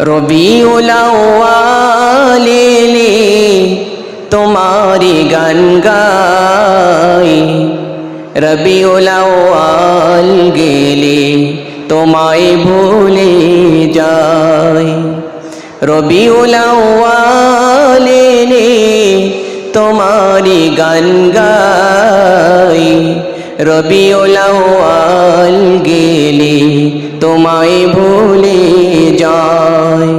রবিউল আউয়ালিলে তোমারি গান গাই। রবিউল আউয়াল গেলে তোমায় ভুলে যাই। রবিউল আউয়ালিলে তোমারি গান গাই। রবিউল আউয়াল গেলে তোমায় ভুলে যায়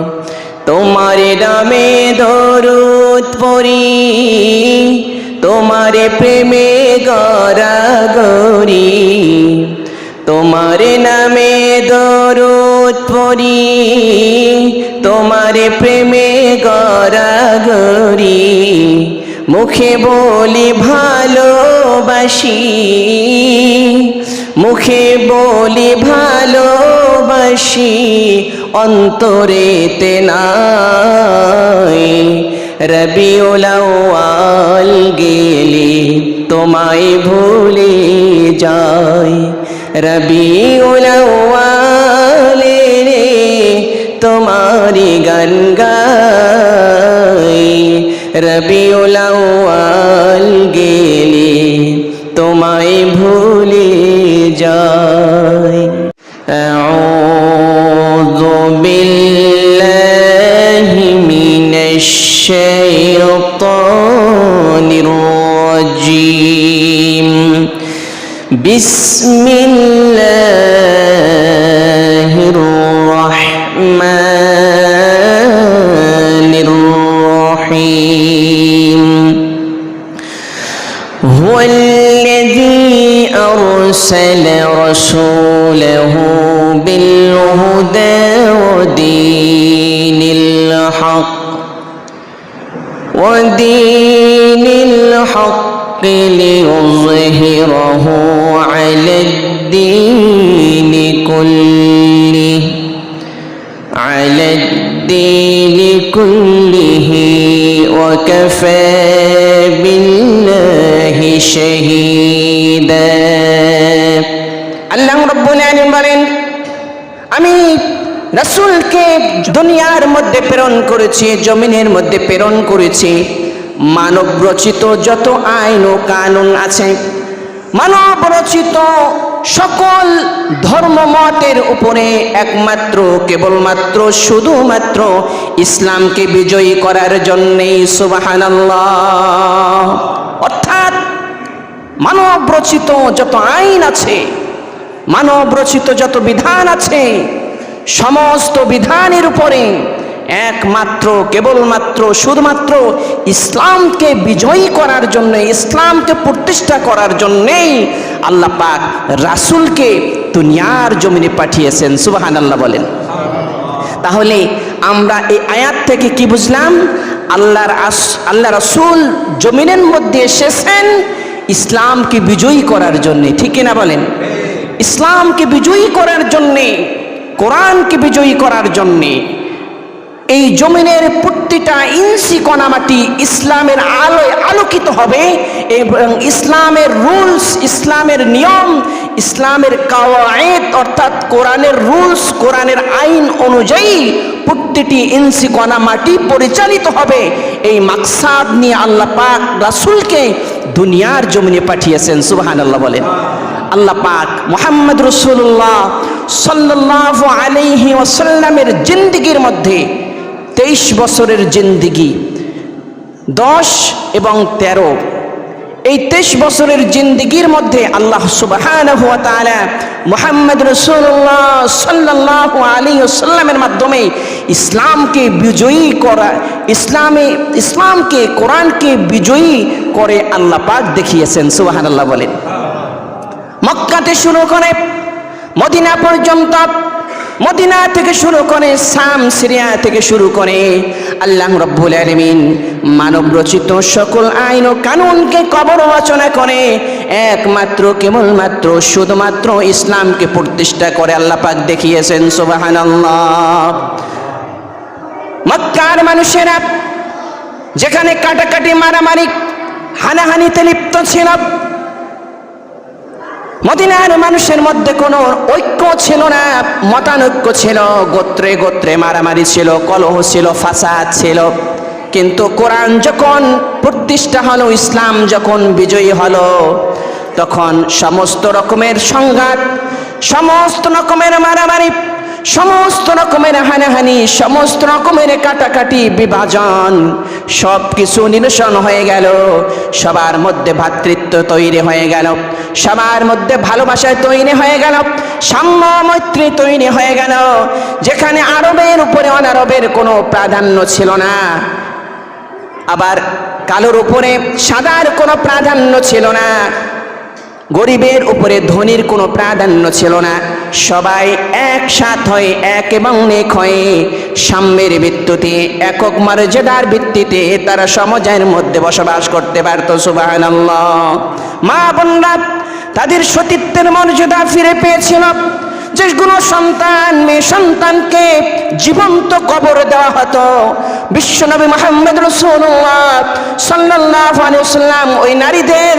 তোমার নামে দরুদ পড়ি, তোমার প্রেমে গড়ি তোমার নামে দরুদ পড়ি, তোমার প্রেমে গড়ি। মুখে বলি ভালোবাসি মুখে বলি ভালোবাসি, অন্তরেতে নাই। রবিউল আউয়াল গেলে তোমায় ভুলে যাই। রবিউল আউয়ালে রে তোমারি গান গাই। রবিউল আউয়াল গেলে তোমায় ভুলে যাই أعوذ بالله من الشيطان الرجيم بسم الله الحق ليظهره على الدين كله على الدين كله وكفى بالله شهيدا আল্লাহ রব্বুল আলামিন বলেন আমি রাসূলকে দুনিয়ার মধ্যে প্রেরণ করেছি জমিনের মধ্যে প্রেরণ করেছি মানব রচিত যত আইন ও কানুন আছে মানব রচিত সকল ধর্মমতের উপরে একমাত্র, কেবলমাত্র, শুধুমাত্র ইসলামকে বিজয়ী করার জন্যেই সুবাহানাল্লাহ। অর্থাৎ মানব রচিত যত আইন আছে মানব রচিত যত বিধান আছে, সমস্ত বিধানের উপরে একমাত্র, কেবলমাত্র, শুধুমাত্র ইসলামকে বিজয়ী করার জন্য, ইসলামকে প্রতিষ্ঠা করার জন্যেই আল্লাহ পাক রাসূলকে দুনিয়ার জমিনে পাঠিয়েছেন। সুবাহান আল্লাহ বলেন। তাহলে আমরা এই আয়াত থেকে কি বুঝলাম? আল্লাহর আল্লাহ রাসূল জমিনের মধ্যে এসেছেন ইসলামকে বিজয়ী করার জন্যে। ঠিক কিনা বলেন? ইসলামকে বিজয়ী করার জন্যে, কোরআনকে বিজয়ী করার জন্যে এই জমিনের প্রতিটা ইঞ্চি কণামাটি ইসলামের আলোয় আলোকিত হবে এবং ইসলামের রুলস, ইসলামের নিয়ম, ইসলামের কাওয়ায়েত অর্থাৎ কোরআনের রুলস, কোরআনের আইন অনুযায়ী প্রতিটি ইঞ্চি কণামাটি পরিচালিত হবে। এই মাকসাদ নিয়ে আল্লাহ পাক রাসূলকে দুনিয়ার জমিনে পাঠিয়েছেন, সুবহানাল্লাহ বলেন। আল্লাহ পাক মোহাম্মদ রসুল্লাহ সাল্লাহ আলাইহি ওয়াসাল্লামের জিন্দিগির মধ্যে তেইশ বছরের জিন্দিগি, দশ এবং তেরো। এই তেইশ বছরের জিন্দিগির মধ্যে আল্লাহ তাআলা মুহাম্মদ রাসূলুল্লাহ সাল্লাল্লাহু আলাইহি ওয়াসাল্লামের মাধ্যমে ইসলামকে বিজয়ী করা, ইসলামে, ইসলামকে, কোরআনকে বিজয়ী করে আল্লাহ পাক দেখিয়েছেন, সুবহানাল্লাহ বলেন। মক্কাতে শুরু করে মদিনা পর্যন্ত মদিনা থেকে শুরু করে সাম সিরিয়া থেকে শুরু করে আল্লাহ রব্বুল আলমিন মানব রচিত সকল আইন ও কানুনকে কবর রচনা করে, একমাত্র, কেবলমাত্র, শুধুমাত্র ইসলামকে প্রতিষ্ঠা করে আল্লাহ পাক দেখিয়েছেন সোবাহান মক্কার মানুষেরা যেখানে কাটাকাটি, মারামারি, হানাহানিতে লিপ্ত ছিল মদিনার মানুষের মধ্যে কোনো ঐক্য ছিল না, মতানৈক্য ছিল, গোত্রে গোত্রে মারামারি ছিল, কলহ ছিল, ফাসাদ ছিল। কিন্তু কোরআন যখন প্রতিষ্ঠা হলো, ইসলাম যখন বিজয়ী হলো, তখন সমস্ত রকমের সংঘাত, সমস্ত রকমের মারামারি সমস্ত রকমের হানাহানি, সমস্ত রকমের কাটাকাটি, বিভাজন সব কিছু নিরসন হয়ে গেল। সবার মধ্যে ভ্রাতৃত্ব তৈরি হয়ে গেল। সবার মধ্যে ভালোবাসায় তৈরি হয়ে গেল। সাম্য মৈত্রী তৈরি হয়ে গেল। যেখানে আরবের উপরে অনারবের কোনো প্রাধান্য ছিল না। আবার কালোর উপরে সাদার কোনো প্রাধান্য ছিল না। গরিবের উপরে ধনির কোনো প্রাধান্য ছিল না। সবাই একসাথ হয়ে, এক এবং নেক হয়ে সাম্যের ভিত্তিতে, একক মর্যাদার ভিত্তিতে তারা সমাজের মধ্যে বসবাস করতে পারত সুবাহ মা বোনরা তাদের সতীত্বের মর্যাদা ফিরে পেয়েছিল। যেগুলো সন্তান, মেয়ে সন্তানকে জীবন্ত কবর দেওয়া হতো। বিশ্বনবী মোহাম্মদ রসুল্লাহ সাল্লাহ আলিয়াল্লাম ওই নারীদের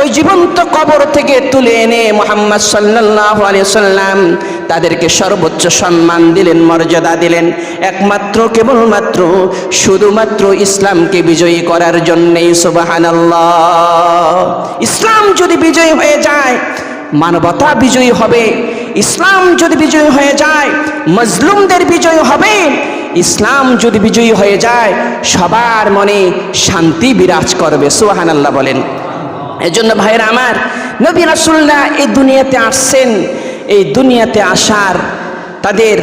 ওই জীবন্ত কবর থেকে তুলে এনে মোহাম্মদ সাল্লাহ আলিয়াল্লাম তাদেরকে সর্বোচ্চ সম্মান দিলেন, মর্যাদা দিলেন। একমাত্র, কেবলমাত্র, শুধুমাত্র ইসলামকে বিজয়ী করার জন্যেই, সুবাহানাল্লাহ। ইসলাম যদি বিজয়ী হয়ে যায়, মানবতা বিজয়ী হবে। ইসলাম যদি বিজয়ী হয়ে যায়, মজলুমদের বিজয়ী হবে। ইসলাম যদি বিজয়ী হয়ে যায়, সবার মনে শান্তি বিরাজ করবে। সুহান আল্লাহ বলেন। এজন্য ভাইরা আমার, নবী রাসুল্লাহ এই দুনিয়াতে আসছেন। এই দুনিয়াতে আসার তাদের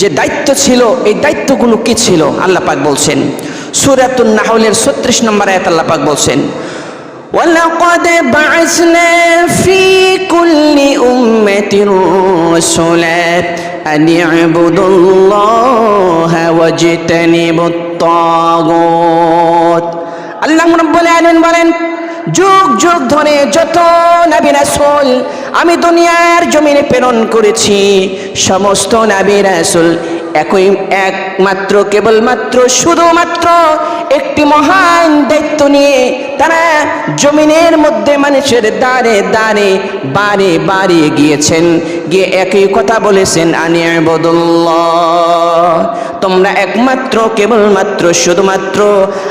যে দায়িত্ব ছিল, এই দায়িত্বগুলো কি ছিল? আল্লাহ পাক বলছেন। সুরাতুন নাহলের ছত্রিশ নম্বর আয়াত আল্লাহ পাক বলছেন ولقد بعثنا في كل أمة رسولا أن اعبدوا الله واجتنبوا الطاغوت আল্লাহ রাব্বুল আলামিন বলেন যুগ যুগ ধরে যত নবী রাসূল আমি দুনিয়ার জমিনে প্রেরণ করেছি। সমস্ত নবী রাসূল একই, একমাত্র, কেবলমাত্র, শুধুমাত্র একটি মহান দায়িত্ব নিয়ে তারা জমিনের মধ্যে মানুষের দ্বারে দ্বারে বারে বারে গিয়েছেন। গিয়ে একই কথা বলেছেন, আনি বদুল্লাহ তোমরা একমাত্র, কেবলমাত্র, শুধুমাত্র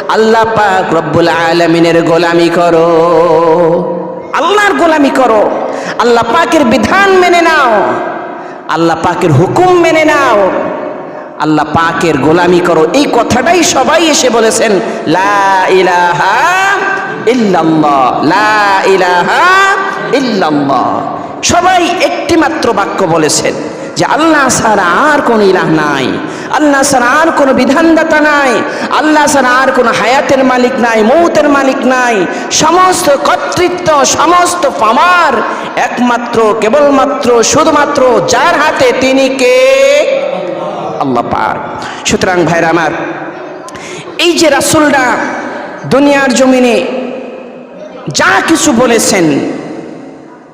আল্লাহ পাক রব্বুল আলমিনের গোলামি করো। আল্লাহর গোলামি করো। আল্লাহ পাকের বিধান মেনে নাও। আল্লাহ পাকের হুকুম মেনে নাও। আল্লাহ পাকের গোলামি করো। এই কথাটাই সবাই এসে বলেছেন, লা লা সবাই একটি মাত্র বাক্য বলেছেন যে আল্লাহ ছাড়া আর কোনো ইলাহ নাই। আল্লাহ ছাড়া আর কোনো বিধানদাতা নাই। আল্লাহ ছাড়া আর কোনো হায়াতের মালিক নাই, মৌতের মালিক নাই। সমস্ত কর্তৃত্ব, সমস্ত পামার একমাত্র, কেবলমাত্র, শুধুমাত্র যার হাতে তিনি কে? আল্লাহ পাক। সুতরাং ভাইরা আমার, এই যে রাসুলরা দুনিয়ার জমিনে যা কিছু বলেছেন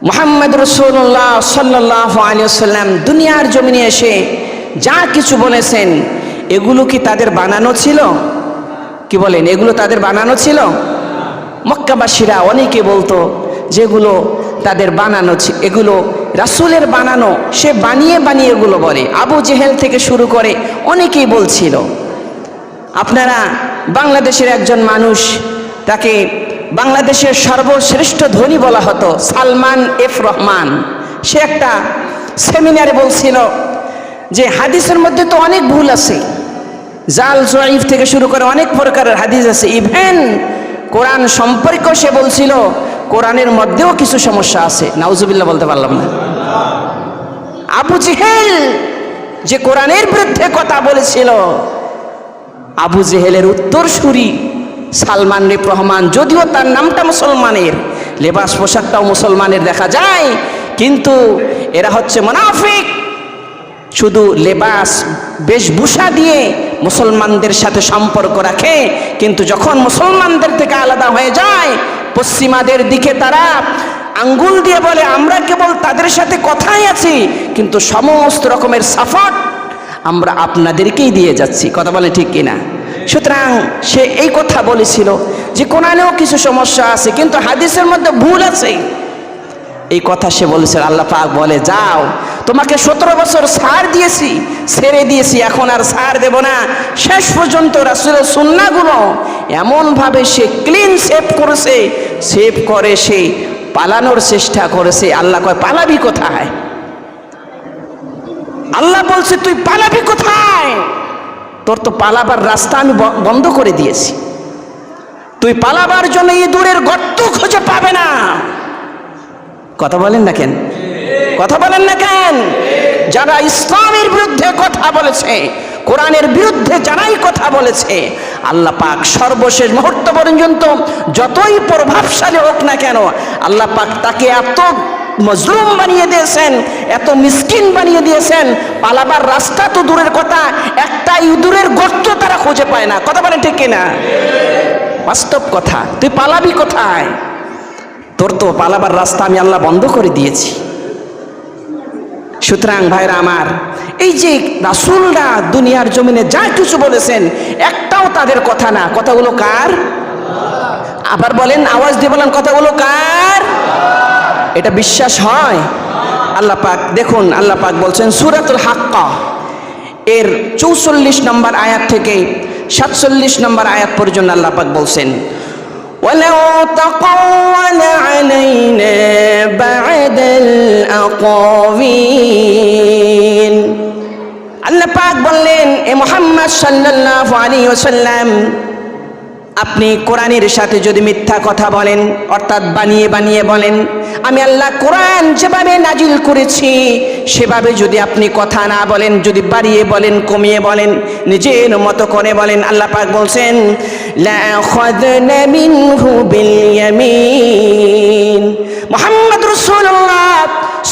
মোহাম্মদ রসুল্লাহ সাল্লাহ আলিয়াল্লাম দুনিয়ার জমিনে এসে যা কিছু বলেছেন, এগুলো কি তাদের বানানো ছিল? কি বলেন, এগুলো তাদের বানানো ছিল? মক্কাবাসীরা অনেকে বলতো যেগুলো তাদের বানানো এগুলো রাসুলের বানানো, সে বানিয়ে বানিয়ে এগুলো বলে। আবু জেহেল থেকে শুরু করে অনেকেই বলছিল। আপনারা বাংলাদেশের একজন মানুষ, তাকে বাংলাদেশের সর্বশ্রেষ্ঠ ধনী বলা হতো সালমান এফ রহমান। সে একটা সেমিনারে বলছিল যে হাদিসের মধ্যে তো অনেক ভুল আছে। জাল জয়ীফ থেকে শুরু করে অনেক প্রকারের হাদিস আছে। ইভেন কোরআন সম্পর্কেও সে বলছিল, কোরআনের মধ্যেও কিছু সমস্যা আছে। নাউজুবিল্লাহ বলতে পারলাম না। আবু জেহেল যে কোরআনের বিরুদ্ধে কথা বলেছিল, আবু জেহেলের উত্তরসূরি সালমান রেপ রহমান যদিও তার নামটা মুসলমানের, লেবাস পোশাকটাও মুসলমানের দেখা যায়, কিন্তু এরা হচ্ছে মোনাফিক। শুধু লেবাস বেশভূষা দিয়ে মুসলমানদের সাথে সম্পর্ক রাখে, কিন্তু যখন মুসলমানদের থেকে আলাদা হয়ে যায়, পশ্চিমাদের দিকে তারা আঙ্গুল দিয়ে বলে, আমরা কেবল তাদের সাথে কথাই আছি, কিন্তু সমস্ত রকমের সাফট আমরা আপনাদেরকেই দিয়ে যাচ্ছি। কথা বলে ঠিক কিনা? সুতরাং সে এই কথা বলেছিল যে কোরআনেও কিছু সমস্যা আছে, কিন্তু হাদিসের মধ্যে ভুল আছে। এই কথা সে বলেছে আল্লাহ পাক বলে, যাও, তোমাকে সতেরো বছর সার দিয়েছি, ছেড়ে দিয়েছি, এখন আর সার দেব না। শেষ পর্যন্ত রাসুলের সুন্নাগুলো এমনভাবে সে ক্লিন সেভ করেছে সেভ করে সে পালানোর চেষ্টা করেছে। আল্লাহ কয়, পালাবি কোথায়? আল্লাহ বলছে, তুই পালাবি কোথায়? তোর তো পালাবার রাস্তা আমি বন্ধ করে দিয়েছি। তুই পালাবার জন্য ইঁদুরের গর্ত খুঁজে পাবে না। কথা বলেন না কেন? কথা বলেন না কেন? যারা ইসলামের বিরুদ্ধে কথা বলেছে, কোরআনের বিরুদ্ধে যারাই কথা বলেছে, আল্লাহ পাক সর্বশেষ মুহূর্ত পর্যন্ত যতই প্রভাবশালী হোক না কেন, আল্লাহ পাক তাকে এত মজলুম বানিয়ে দিয়েছেন, এত মিসকিন বানিয়ে দিয়েছেন, পালাবার রাস্তা তো দূরের কথা একটা ইঁদুরের গর্ত তারা খুঁজে পায় না। কথা বলেন ঠিক কিনা? বাস্তব কথা। তুই পালাবি কোথায়? তোর তো পালাবার রাস্তা আমি আল্লাহ বন্ধ করে দিয়েছি। সুতরাং ভাইরা আমার, এই যে রাসুলরা দুনিয়ার জমিনে যা কিছু বলেছেন, একটাও তাদের কথা না। কথাগুলো কার? আবার বলেন, আওয়াজ দিয়ে বলেন, কথাগুলো কার? এটা বিশ্বাস হয় আল্লাহ পাক দেখুন আল্লাহ পাক বলছেন সুরাতুল হাক্কা এর চৌচল্লিশ নম্বর আয়াত থেকে সাতচল্লিশ নম্বর আয়াত পর্যন্ত আল্লাহ পাক বলছেন ولو تقول علينا بعد الأقاويل আল্লাহ পাক বললেন এ মোহাম্মদ সাল্লাল্লাহু আলাইহি ওয়াসাল্লাম আপনি কোরআনের সাথে যদি মিথ্যা কথা বলেন, অর্থাৎ বানিয়ে বানিয়ে বলেন, আমি আল্লাহ কোরআন যেভাবে নাজিল করেছি, সেভাবে যদি আপনি কথা না বলেন, যদি বাড়িয়ে বলেন, কমিয়ে বলেন, নিজের মতো করে বলেন, আল্লাহ পাক বলছেন মুহাম্মদ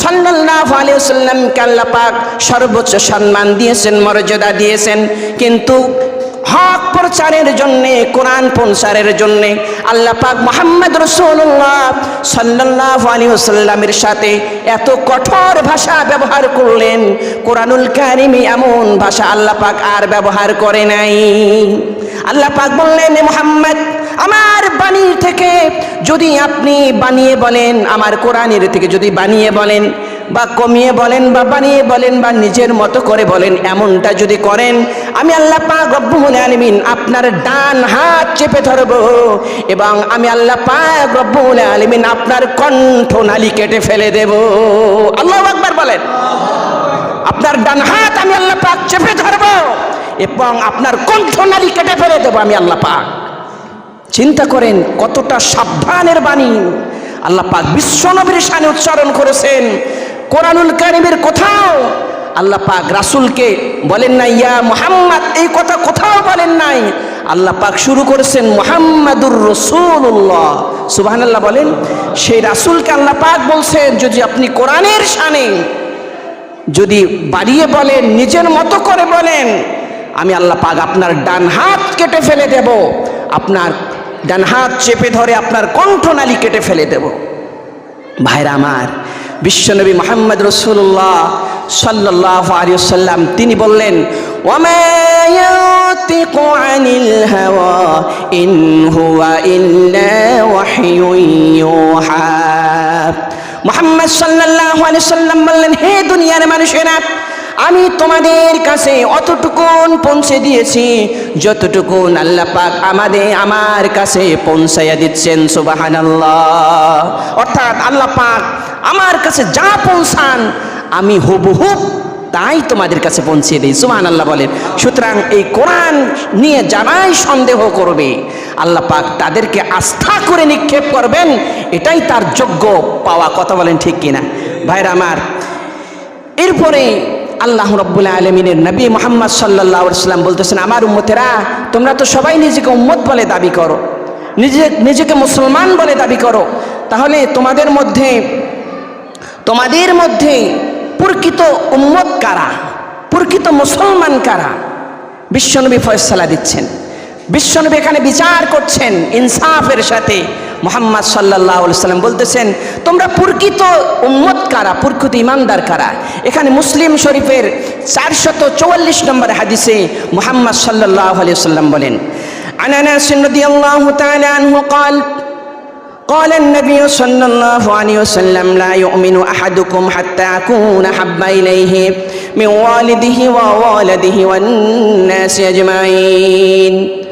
সাল্লাল্লাহু আলাইহি ওয়াসাল্লামকে আল্লাহ পাক সর্বোচ্চ সম্মান দিয়েছেন, মর্যাদা দিয়েছেন, কিন্তু হক প্রচারের জন্য, কোরআন প্রচারের জন্য আল্লাহ পাক মোহাম্মদ রসুল্লাহ সাল্লাল্লাহু আলাইহি ওয়াসাল্লামের সাথে এত কঠোর ভাষা ব্যবহার করলেন। কোরআনুল কারিমি এমন ভাষা আল্লাহ পাক আর ব্যবহার করে নাই। আল্লাহ পাক বললেন মোহাম্মদ, আমার বাণীর থেকে যদি আপনি বানিয়ে বলেন, আমার কোরআনের থেকে যদি বানিয়ে বলেন বা কমিয়ে বলেন বা বানিয়ে বলেন বা নিজের মতো করে বলেন, এমনটা যদি করেন, আমি আল্লাহ পাক রব্বুল আলামিন আপনার ডান হাত চেপে ধরব এবং আমি আল্লাহ পাক রব্বুল আলামিন আপনার কণ্ঠ নালি কেটে ফেলে দেব। আল্লাহ আকবার বলেন। আপনার ডান হাত আমি আল্লাহ পাক চেপে ধরব এবং আপনার কণ্ঠ নালি কেটে ফেলে দেব আমি আল্লাহ পাক। চিন্তা করেন কতটা সাবধানের বাণী। আল্লাহ পাক বিশ্বনবীর শানে উচ্চারণ করেছেন কোরআনুল কারিমের কোথাও আল্লাহ পাক রাসূলকে বলেন না ইয়া মুহাম্মদ, এই কথা কোথাও বলেন নাই। আল্লাহ পাক শুরু করেছেন, মুহাম্মাদুর রসুল্লাহ সুবহানাল্লাহ বলেন, সেই রাসূলকে আল্লাহ পাক বলছেন, যদি আপনি কোরআনের শানে যদি বাড়িয়ে বলেন, নিজের মতো করে বলেন, আমি আল্লাহ পাক আপনার ডান হাত কেটে ফেলে দেব। আপনার ডান হাত চেপে ধরে আপনার কণ্ঠনালী কেটে ফেলে দেব। ভাইরা আমার বিশ্বনবী মোহাম্মদ রসুল্লাহ সাল্লাহ আলিয়াল্লাম তিনি বললেন মোহাম্মদ সাল্লাহ আলিয়াল্লাম বললেন, হে দুনিয়ার মানুষেরা, আমি তোমাদের কাছে অতটুকুন পৌঁছে দিয়েছি, যতটুকুন আল্লাহ পাক আমাদের, আমার কাছে পৌঁছাইয়া দিচ্ছেন সুবাহান অর্থাৎ আল্লাহ পাক আমার কাছে যা পৌঁছান, আমি হুবহুব তাই তোমাদের কাছে পৌঁছে দিই। সুবহান আল্লাহ বলেন। সুতরাং এই কোরআন নিয়ে যারাই সন্দেহ করবে, আল্লাহ পাক তাদেরকে আস্থা করে নিক্ষেপ করবেন, এটাই তার যোগ্য পাওয়া। কথা বলেন ঠিক কিনা? ভাইরা আমার, এরপরে আল্লাহ রব্বুল আলমিনের নবী মোহাম্মদ সাল্লাহ সাল্লাম বলতেছেন, আমার উম্মতেরা, তোমরা তো সবাই নিজেকে উম্মত বলে দাবি করো। নিজে, নিজেকে মুসলমান বলে দাবি করো। তাহলে তোমাদের মধ্যে তোমাদের মধ্যে প্রকৃত উম্মত কারা প্রকৃত মুসলমান কারা বিশ্বনবী ফয়সালা দিচ্ছেন বিশ্বনবী এখানে বিচার করছেন ইনসাফের সাথে মোহাম্মদ সাল্লাহ সাল্লাম বলতেছেন তোমরা প্রকৃত উম্মত কারা প্রকৃত ইমানদার কারা এখানে মুসলিম শরীফের চারশত চৌয়াল্লিশ নম্বর হাদিসে মোহাম্মদ সাল্লাহ আলিয়া সাল্লাম বলেন عن انس رضي الله تعالى عنه قال قال النبي صلى الله عليه وسلم لا يؤمن أحدكم حتى أكون حب إليه من والده ووالده والناس أجمعين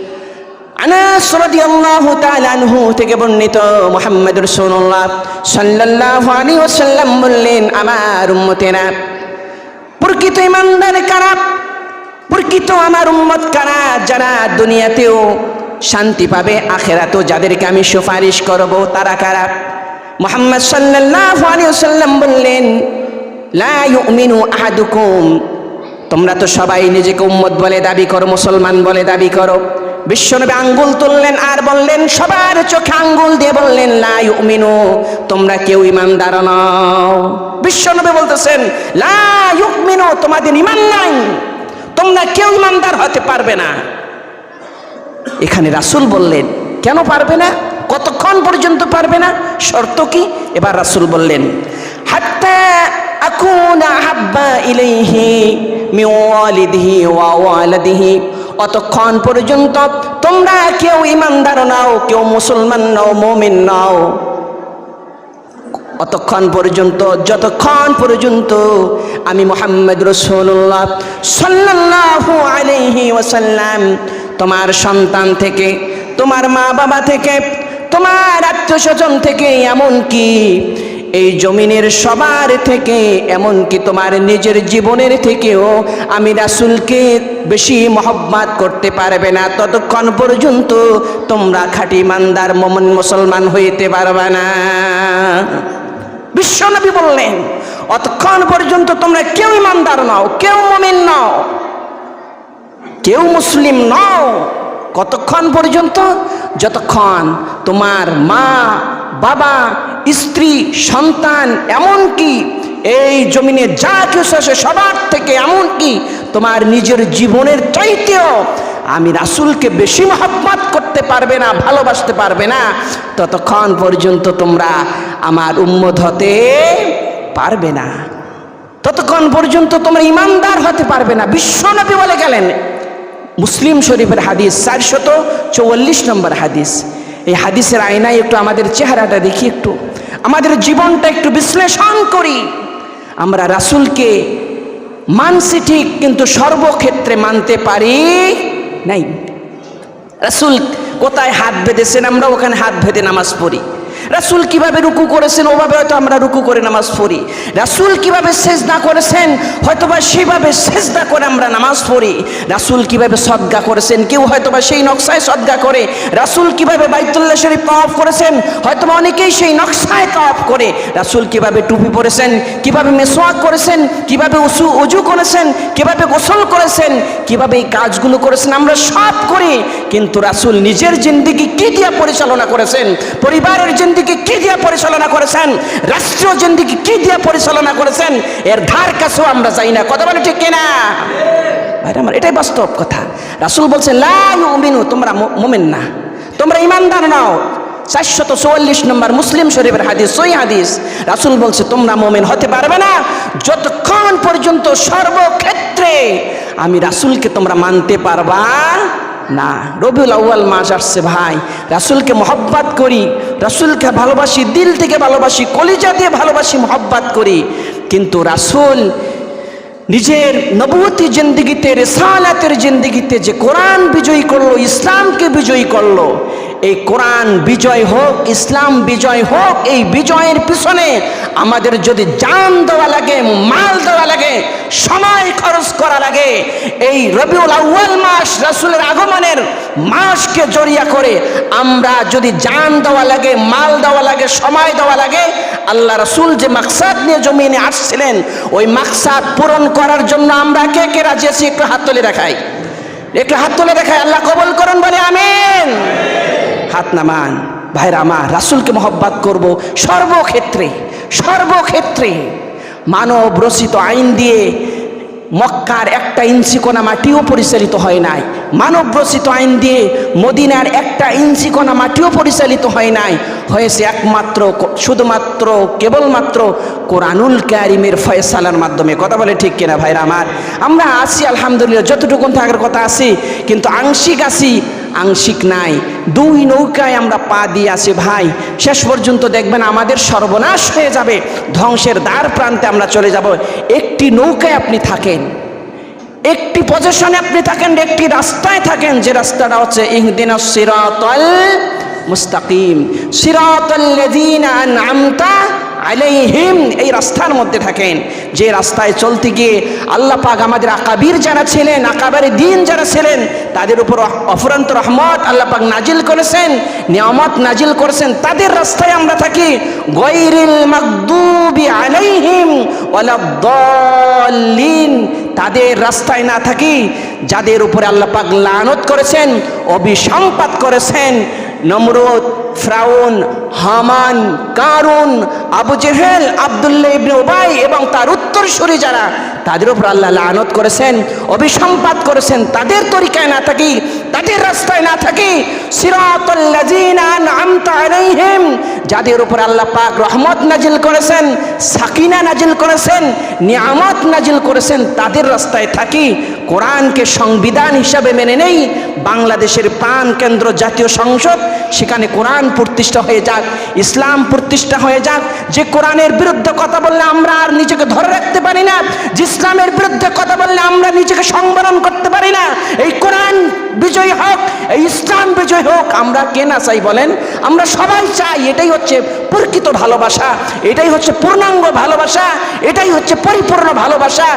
আনাস রাদিয়াল্লাহু তাআলা আনহু থেকে বর্ণিত মুহাম্মদ রাসূলুল্লাহ সাল্লাল্লাহু আলাইহি ওয়াসাল্লাম বললেন আমার উম্মতেরা প্রকৃত ইমানদার কারা প্রকৃত আমার উম্মত কারা যারা দুনিয়াতেও শান্তি পাবে আখেরাতেও যাদেরকে আমি সুপারিশ করব তারা কারা? মোহাম্মদ সাল্লাল্লাহু আলাইহি ওয়াসাল্লাম বললেন তোমরা তো সবাই নিজেকে উম্মত বলে দাবি করো, মুসলমান বলে দাবি করো। বিশ্বনবী আঙ্গুল তুললেন আর বললেন, সবার চোখে আঙ্গুল দিয়ে বললেন, লা ইউমিনু, তোমরা কেউ ইমানদার নও। বিশ্বনবী বলতেছেন, লা ইউমিনু, তোমাদের ইমান নাই। তোমরা কেউ ইমানদার হতে পারবে না। এখানে রাসূল বললেন, কেন পারবে না? কতক্ষণ পর্যন্ত পারবে না? শর্ত কি? এবার রাসুল বললেন অতক্ষণ পর্যন্ত তোমরা কেউ ইমানদার নাও, কেউ মুসলমান নাও, মুমিন নাও। অতক্ষণ পর্যন্ত, যতক্ষণ পর্যন্ত আমি মোহাম্মদ রসুল্লাহ সাল্লাল্লাহু আলাইহি ওয়াসাল্লাম তোমার সন্তান থেকে, তোমার মা বাবা থেকে, তোমার আত্মীয় স্বজন থেকে এমন কি এই জমিনের সবার থেকে এমন কি তোমার নিজের জীবনের থেকেও আমি রাসুলকে বেশি মহব্বাত করতে পারবে না। ততক্ষণ পর্যন্ত তোমরা খাঁটি মান্দার মমন মুসলমান হইতে পারবে না। বিশ্বনবী বললেন, অতক্ষণ পর্যন্ত তোমরা কেউ ইমানদার নাও, কেউ মমিন নাও। কেউ মুসলিম নও, কতক্ষণ পর্যন্ত? যতক্ষণ তোমার মা, বাবা, স্ত্রী, সন্তান, এমনকি এই জমিনে যা কিছু আছে সবার থেকে এমনকি তোমার নিজের জীবনের চাইতেও আমি রাসুলকে বেশি মহাব্বাত করতে পারবে না, ভালোবাসতে পারবে না, ততক্ষণ পর্যন্ত তোমরা আমার উম্মত হতে পারবে না। ততক্ষণ পর্যন্ত তোমরা ইমানদার হতে পারবে না। বিশ্বনবী বলে গেলেন মুসলিম শরীফের হাদিস চারশত চৌয়াল্লিশ নম্বর হাদিস। এই হাদিসের আয়নায় একটু আমাদের চেহারাটা দেখি একটু। আমাদের জীবনটা একটু বিশ্লেষণ করি। আমরা রাসুলকে মানছি ঠিক, কিন্তু সর্বক্ষেত্রে মানতে পারি নাই। রাসুল কোথায় হাত বেঁধেছেন? আমরা ওখানে হাত বেঁধে নামাজ পড়ি। রাসুল কীভাবে রুকু করেছেন, ওভাবে হয়তো আমরা রুকু করে নামাজ পড়ি। রাসুল কীভাবে সেজদা করেছেন, হয়তোবা সেভাবে সেজদা করে আমরা নামাজ পড়ি। রাসুল কীভাবে সদ্গা করেছেন, কেউ হয়তোবা সেই নকশায় সদ্গা করে। রাসুল কীভাবে বাইতুল্লাহ শরীফ তওয়াফ করেছেন, হয়তোবা অনেকেই সেই নকশায় তওয়াফ করে। রাসুল কীভাবে টুপি পরেছেন, কীভাবে মেসোয়াক করেছেন, কীভাবে উসু, উজু করেছেন, কীভাবে গোসল করেছেন, কীভাবে এই কাজগুলো করেছেন, আমরা সব করি। কিন্তু রাসুল নিজের জিন্দিগি কি দিয়া পরিচালনা করেছেন? পরিবারের জিন্দিগি কি দিয়া পরিচালনা করেছেন? রাষ্ট্রীয় জিন্দিগি কি দিয়া পরিচালনা করেছেন? এর ধার কাছেও আমরা যাই না। কথা বলে ঠিক কিনা? ভাই আমার এটাই বাস্তব কথা। রাসুল বলছেন লামিনু তোমরা মোমেন না। তোমরা ইমানদার নাও। চারশত চুয়াল্লিশ নম্বর মুসলিম শরীফের হাদিস সই হাদিস। রাসুল বলছে তোমরা মোমেন হতে পারবে না। যতক্ষণ পর্যন্ত সর্বক্ষেত্রে আমি রাসুলকে তোমরা মানতে পারবা না, রবিউল আউ্য়াল মাস আসছে ভাই। রাসুলকে মহব্বাত করি, রাসুলকে ভালোবাসি, দিল থেকে ভালোবাসি, কলিজা দিয়ে ভালোবাসি, মহব্বাত করি। কিন্তু রাসুল নিজের নবতী জিন্দিগিতে, রেসালাতের জিন্দিগিতে যে কোরআন বিজয়ী করল, ইসলামকে বিজয়ী করল এই কোরআন বিজয় হোক, ইসলাম বিজয় হোক, এই বিজয়ের পিছনে আমাদের যদি জান দেওয়া লাগে, মাল দেওয়া লাগে, সময় খরচ করা লাগে, এই রবিউল আউ্য়াল মাস রাসুলের আগমনের মাসকে জড়িয়া করে আমরা যদি জান দেওয়া লাগে, মাল দেওয়া লাগে, সময় দেওয়া লাগে, আল্লাহ রাসুল যে মাকসাদ নিয়ে জমিনে আসছিলেন, ওই মাকসাদ পূরণ করার জন্য আমরা কে কে রাজি আছি? একটু হাত তুলে দেখাই। একটু হাত তুলে দেখাই, আল্লাহ কবল করুন, বলে আমিন। হাত নামান। ভাইরা আমার, রাসুলকে মহব্বাত করব সর্বক্ষেত্রে সর্বক্ষেত্রে। মানব রচিত আইন দিয়ে মক্কার একটা ইঞ্চি কোনা মাটিও পরিচালিত হয় নাই। মানব রচিত আইন দিয়ে মদিনার একটা ইঞ্চি কোনা মাটিও পরিচালিত হয় নাই। হয়েছে একমাত্র শুধুমাত্র, কেবলমাত্র কোরআনুল কারিমের ফয়সালার মাধ্যমে। কথা বলে ঠিক কিনা ভাইরা আমার? আমরা আছি, আলহামদুলিল্লাহ, যতটুকুন থাকার কথা আছি, কিন্তু আংশিক আছি আংশিক নাই। দুই নৌকায় আমরা পা দিয়ে আছি ভাই। শেষ পর্যন্ত দেখবেন আমাদের সর্বনাশ হয়ে যাবে। ধ্বংসের দ্বার প্রান্তে আমরা চলে যাব। একটি নৌকায় আপনি থাকেন। একটি পজিশনে আপনি থাকেন, একটি রাস্তায় থাকেন। যে রাস্তাটা হচ্ছে ইহদিন সিরাতল মুস্তাকিম। সিরাতাল্লাযীনা আনআমতা আলাইহিম, এই রাস্তার মধ্যে থাকেন। যে রাস্তায় চলতে গিয়ে আল্লাহ পাক আমাদের আকাবির যারা ছিলেন, আকাবারে দিন যারা ছিলেন, তাদের উপর অফুরন্ত রহমত আল্লাহ পাক নাজিল করেছেন, নিয়ামত নাজিল করেছেন। তাদের রাস্তায় আমরা থাকি গৈরিল মাগদুবি আলাইহিম ওয়ালাদ্দাল্লিন তাদের রাস্তায় না থাকি, যাদের উপরে আল্লাহ পাক লানত করেছেন, অভিসম্পাত করেছেন নমরুদ, ফ্রাউন, হামান, কারুন, আবু জেহেল, আবদুল্লাহ ইবনে উবাই এবং তার উত্তরসূরি যারা, তাদের উপর আল্লাহ আনত করেছেন, অভিসম্পাত করেছেন, তাদের তরিকায় না থাকি, তাদের রাস্তায় না থাকি আলাইহিম, যাদের উপর আল্লাহ পাক রহমত নাজিল করেছেন, সাকিনা নাজিল করেছেন, নিয়ামত নাজিল করেছেন, তাদের রাস্তায় থাকি, কোরআনকে সংবিধান হিসাবে মেনে নেই বাংলাদেশের প্রাণ কেন্দ্র জাতীয় সংসদ, সেখানে কোরআন প্রতিষ্ঠা হয়ে যাক, ইসলাম প্রতিষ্ঠা হয়ে যাক। যে কোরআনের বিরুদ্ধে কথা বললে আমরা আর নিজেকে ধরে রাখতে পারি না, যে ইসলামের বিরুদ্ধে কথা বললে আমরা নিজেকে সংবরণ করতে পারি না। এই কোরআন বিজয় হোক, এই ইসলাম বিজয় হোক, আমরা কে না চাই বলেন? আমরা সবাই চাই, এটাই হচ্ছে প্রকৃত ভালোবাসা, এটাই হচ্ছে পূর্ণাঙ্গ ভালোবাসা, এটাই হচ্ছে পরিপূর্ণ ভালোবাসা।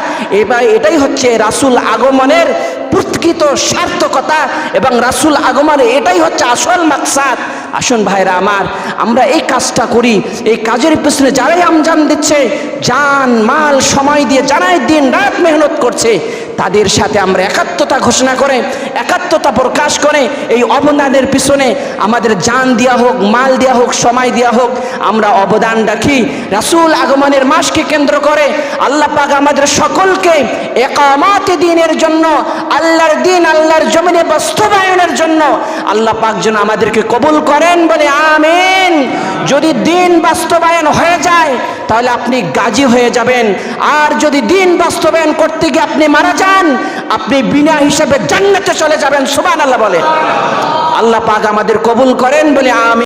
এবার এটাই হচ্ছে রাসূল আগমনের প্রকৃত সার্থকতা এবং রাসুল আগমনে এটাই হচ্ছে আসল মাকসাদ। আসুন ভাইরা আমার, আমরা এই কাজটা করি, এই কাজের পিছনে যারাই আমজান দিচ্ছে, জান, মাল, সময় দিয়ে যারাই দিন, রাত মেহনত করছে। তাদের সাথে আমরা একাত্মতা ঘোষণা করে, একাত্মতা প্রকাশ করে, এই অবদানের পিছনে আমাদের জান দেওয়া হোক, মাল দেওয়া হোক, সময় দেওয়া হোক, আমরা অবদান রাখি। রাসূল আগমনের মাসকে কেন্দ্র করে আল্লাহ পাক আমাদের সকলকে একামাতে দিনের জন্য, আল্লাহর দিন আল্লাহর জমিনে বাস্তবায়নের জন্য আল্লাহ পাক যেন আমাদেরকে কবুল করেন বলে আমিন। যদি দিন বাস্তবায়ন হয়ে যায়, তাহলে আপনি গাজী হয়ে যাবেন। আর যদি দিন বাস্তবায়ন করতে গিয়ে আপনি মারা যান আপনি বিনা হিসাবে জান্নাতে চলে যাবেন সুবান আল্লাহ বলে। আল্লাহ পাক আমাদের কবুল করেন, বলে আমি